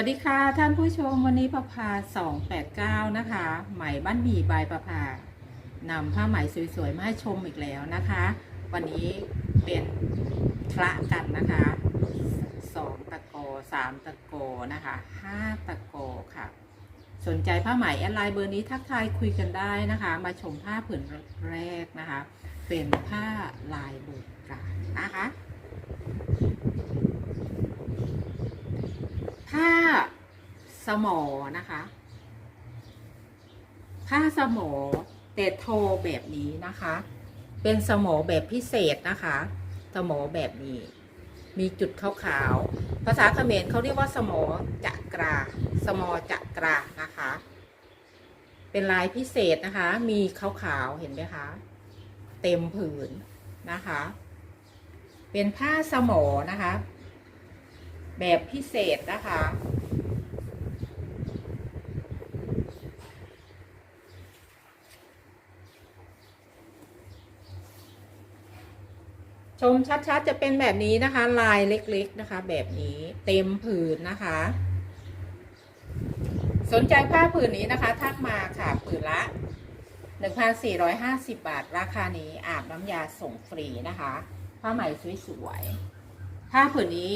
วัสดีค่ะท่านผู้ชมวันนี้ประพา289 นะคะ ไหมบ้านหมี่บายประพานำผ้าไหมสวยๆ มาให้ชมอีกแล้วนะคะ วันนี้เป็นพระกันนะคะสองตะโกสามตะโกนะคะห้าตะโกค่ะ สนใจผ้าไหมแอดไลน์เบอร์นี้ทักทายคุยกันได้นะคะ มาชมผ้าผืนแรกนะคะ เป็นผ้าลายโบราณนะคะ ผ้าสมอนะคะ ผ้าสมอแต่โทแบบนี้นะคะ เป็นสมอแบบพิเศษนะคะ สมอแบบนี้ มีจุดขาวๆ ภาษาเขมรเขาเรียกว่าสมอจักรา สมอจักรานะคะ เป็นลายพิเศษนะคะ มีขาวๆ เห็นไหมคะ เต็มผืนนะคะ เป็นผ้าสมอนะคะ แบบพิเศษนะคะ ชมชัดๆจะเป็นแบบนี้นะคะ ลายเล็กๆนะคะ แบบนี้เต็มผืนนะคะ สนใจผ้าผืนนี้นะคะทักมาค่ะผืนละ1,450 บาท ราคานี้อาบน้ำยาส่งฟรีนะคะ ผ้าไหมสวยๆผ้าผืนนี้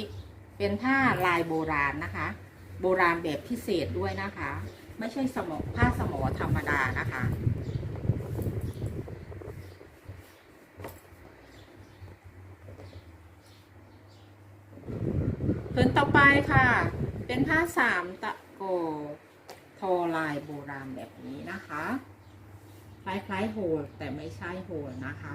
เป็นผ้าลายโบราณนะคะ โบราณแบบพิเศษด้วยนะคะ ไม่ใช่สมอผ้าสมอธรรมดานะคะ ผืนต่อไปค่ะ เป็นผ้าสามตะโกทอลายโบราณแบบนี้นะคะ คล้ายๆโฮลแต่ไม่ใช่โฮลนะคะ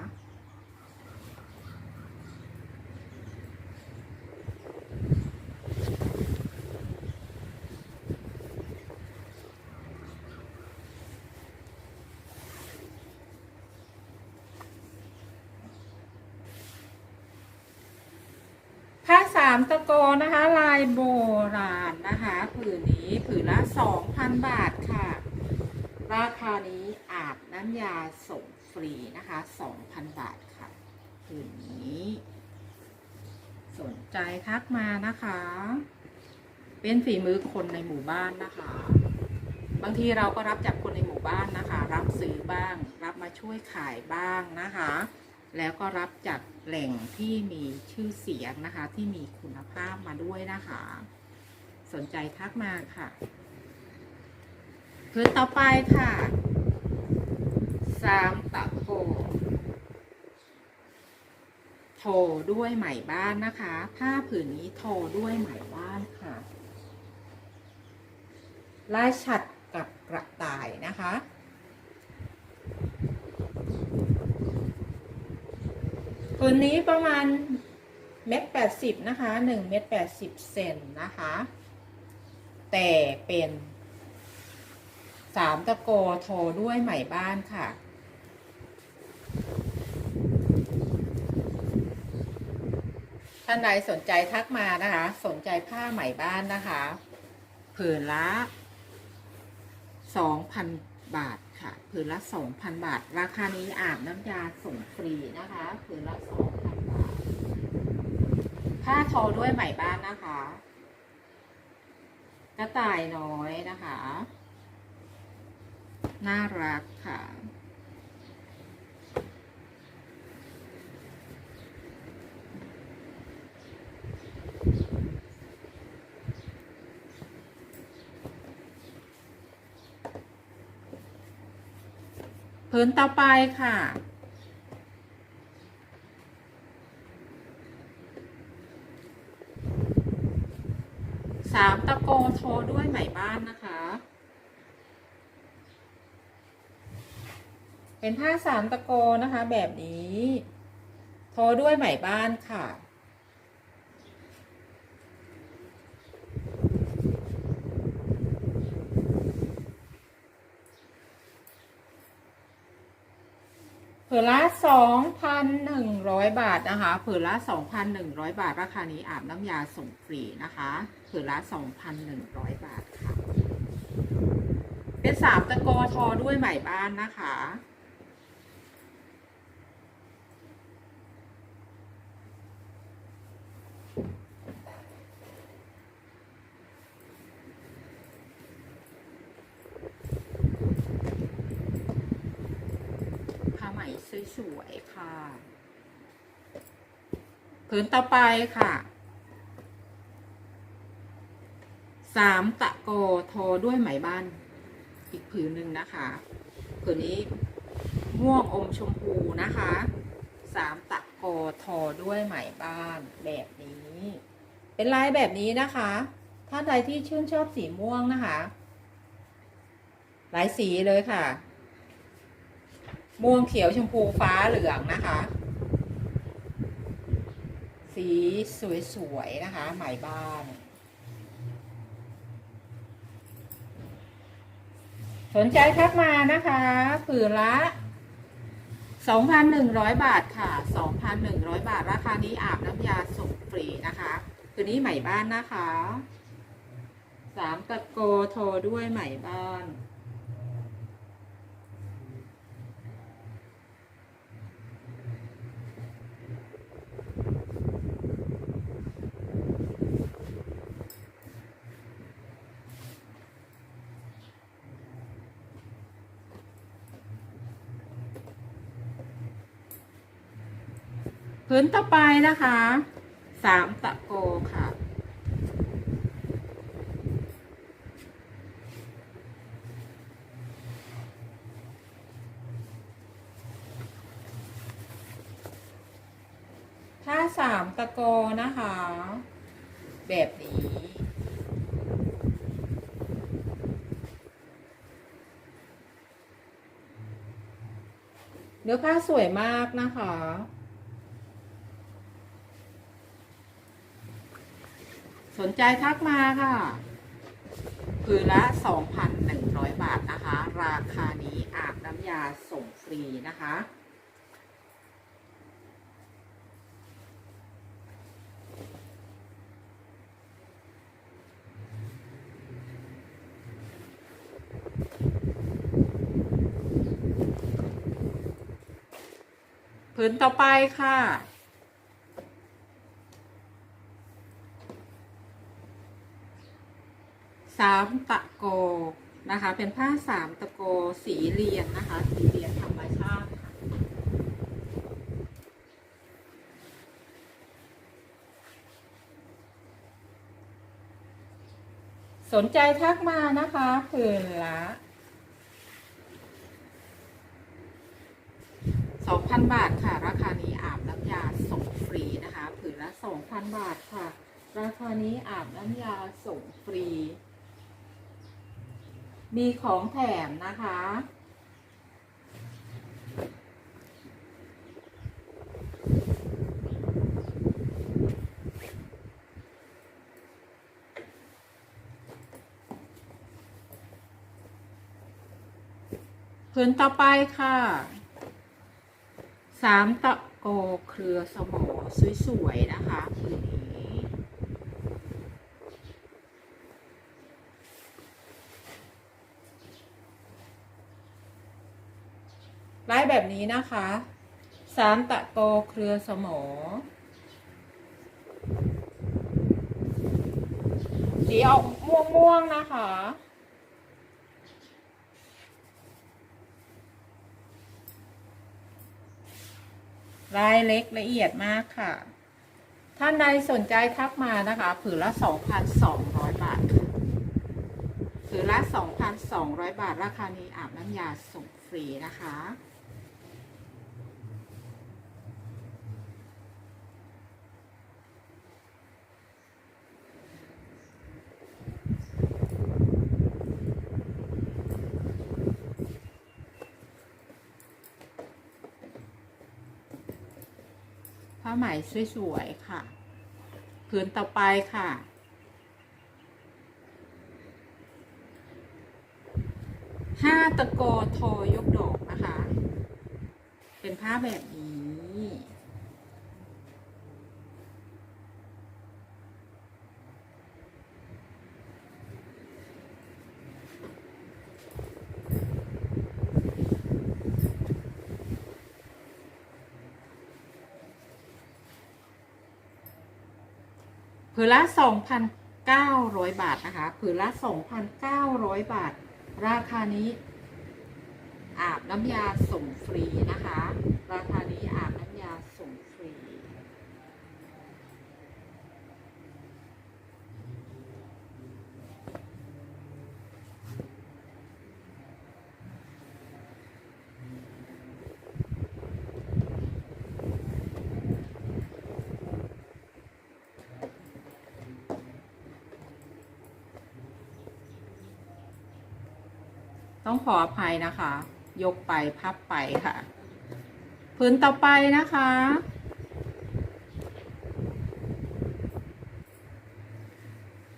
ผ้าสามตะโกนะคะ ลายโบราณนะคะ ผืนนี้ผืนละสองพันบาทค่ะ ราคานี้อาบน้ำยาส่งฟรีนะคะสองพันบาทค่ะผืนนี้ สนใจทักมานะคะ เป็นฝีมือคนในหมู่บ้านนะคะ บางทีเราก็รับจากคนในหมู่บ้านนะคะ รับซื้อบ้าง รับมาช่วยขายบ้างนะคะ แล้วก็รับจากแหล่งที่มีชื่อเสียงนะคะ ที่มีคุณภาพมาด้วยนะคะ สนใจทักมาค่ะพื้นต่อไปค่ะสามตะโกโทด้วยไหมบ้านนะคะ ผ้าผืนนี้โทด้วยไหมบ้านค่ะลายฉัดกับกระต่ายนะคะ ผืนนี้ประมาณเม็ดแปดสิบนะคะหนึ่งเม็ดแปดสิบเซนนะคะ แต่เป็นสามตะโกโทด้วยไหมบ้านค่ะ ท่านใดสนใจทักมานะคะ สนใจผ้าไหมบ้านนะคะ ผืนละสองพันบาท ค่ะผืนละสองพันบาท ราคานี้อาบน้ำยาส่งฟรีนะคะผืนละสองพันบาทผ้าทอด้วยไหมบ้านนะคะ กระต่ายน้อยนะคะ น่ารักค่ะ ผืนต่อไปค่ะ สามตะโกโทรด้วยไหมบ้านนะคะ เป็นผ้าสามตะโกนะคะแบบนี้ โทรด้วยไหมบ้านค่ะ ผืนละสองพันหนึ่งร้อยบาทนะคะผืนละสองพันหนึ่งร้อยบาท ราคานี้อาบน้ำยาส่งฟรีนะคะผืนละสองพันหนึ่งร้อยบาทค่ะ เป็นสามตะโกทอด้วยใหม่บ้านนะคะ สวยค่ะผืนต่อไปค่ะสามตะโกโทอด้วยไหมบ้าน อีกผืนหนึ่งนะคะผืนนี้ม่วงอมชมพูนะคะสามตะโกโทอด้วยไหมบ้านแบบนี้ เป็นลายแบบนี้นะคะ ถ้าใดที่ชื่นชอบสีม่วงนะคะ หลายสีเลยค่ะ ม่วงเขียวชมพูฟ้าเหลืองนะคะ สีสวยๆนะคะไหมบ้าน สนใจทักมานะคะผืนละ 2,100 บาทค่ะ 2,100 บาท ราคานี้อาบน้ำยาส่งฟรีนะคะคืนนี้ใหม่บ้านนะคะ สามตะโกโทรด้วยใหม่บ้าน พื้นต่อไปนะคะสามตะโกค่ะ ถ้าสามตะโกนะคะ แบบนี้เนื้อผ้าสวยมากนะคะ สนใจทักมาค่ะผืนละ 2,100 บาทนะคะ ราคานี้อาบน้ำยาส่งฟรีนะคะ ผืนต่อไปค่ะ สามตะโกนะคะ เป็นผ้าสามตะโกสีเรียนนะคะ สีเรียนธรรมชาติสนใจทักมานะคะผืนละสองพันบาทค่ะ ราคานี้อาบน้ำยาส่งฟรีนะคะ ผืนละสองพันบาทค่ะ ราคานี้อาบน้ำยาส่งฟรี มีของแถมนะคะ ผืนต่อไปค่ะ สามตะโกเครือสมอสวยๆนะคะผืนนี้ ไล่แบบนี้นะคะสามตะโกเครือสมอสีออกม่วงๆนะคะรายเล็กละเอียดมากค่ะ ท่านใดสนใจทักมานะคะ ผืนละ 2,200 บาทค่ะผืนละ 2,200 บาท ราคานี้อาบน้ำยาส่งฟรีนะคะ ผ้าไหมสวยๆค่ะ ผืนต่อไปค่ะ ห้าตะโกโทยกดอกนะคะ เป็นผ้าแบบนี้ ผืนละ 2,900 บาทนะคะ ผืนละ 2,900 บาท ราคานี้ อาบน้ำยาส่งฟรีนะคะ ราคานี้อาบน้ำยาส่งฟรี ต้องขออภัยนะคะ ยกไปพับไปค่ะพื้นต่อไปนะคะ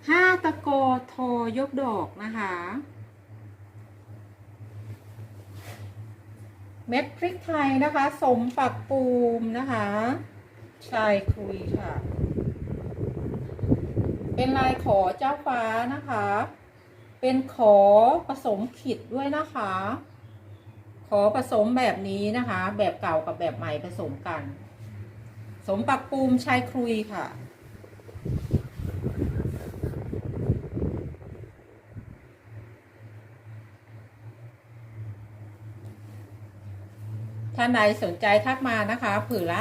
ห้าตะโกโทยกดอกนะคะ เม็ดพริกไทยนะคะ สมปักปูมนะคะชายคุยค่ะ เป็นลายขอเจ้าฟ้านะคะ เป็นขอผสมขิดด้วยนะคะ ขอผสมแบบนี้นะคะ แบบเก่ากับแบบใหม่ผสมกัน สมปักปูมชายครุยค่ะ ท่านใดสนใจทักมานะคะ ผืนละ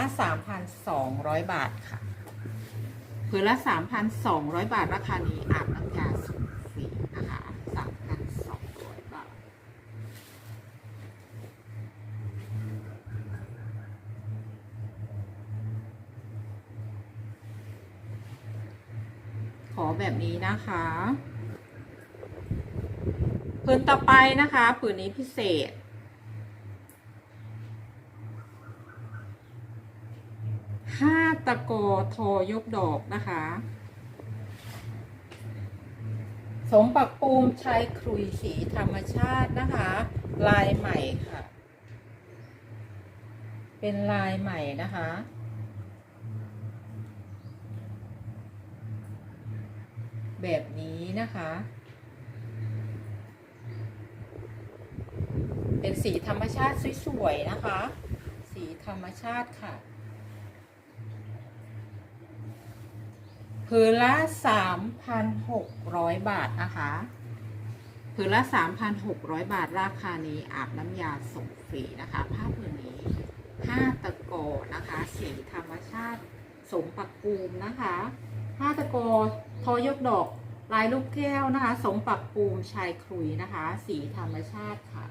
3,200 บาทค่ะ ผืนละ 3,200 บาทราคานี้อาบน้ำยาสงฟรีนะคะ 3,200 บาท ข อแบบนี้นะคะผืนต่อไปนะคะผืนนี้พิเศษ ห้าตะกโทอยกดอกนะคะ สมปักปูมใช้ครุยสีธรรมชาตินะคะ ลายใหม่ค่ะ เป็นลายใหม่นะคะ แบบนี้นะคะ เป็นสีธรรมชาติสวยๆนะคะ สีธรรมชาติค่ะผืนละ3,600 บาทนะคะผืนละ 3,600 บาท ราคานี้อาบน้ำยาส่งฟรีนะคะ ผ้าผืนนี้ 5 ตะโกนะคะ สีธรรมชาติสมปักปูมนะคะ 5ตะโกทอยกดอก ลายลูกแก้วนะคะ สมปักปูมชายครุยนะคะ สีธรรมชาติค่ะ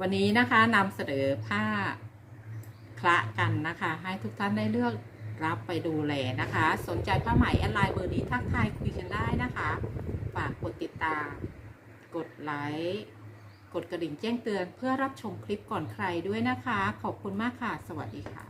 วันนี้นะคะนำเสนอผ้าคละกันนะคะ ให้ทุกท่านได้เลือกรับไปดูแลนะคะ สนใจผ้าไหมแอดไลน์เบอร์นี้ทักทายคุยกันได้นะคะ ฝากกดติดตาม กดไลค์กดกระดิ่งแจ้งเตือนเพื่อรับชมคลิปก่อนใครด้วยนะคะ ขอบคุณมากค่ะ สวัสดีค่ะ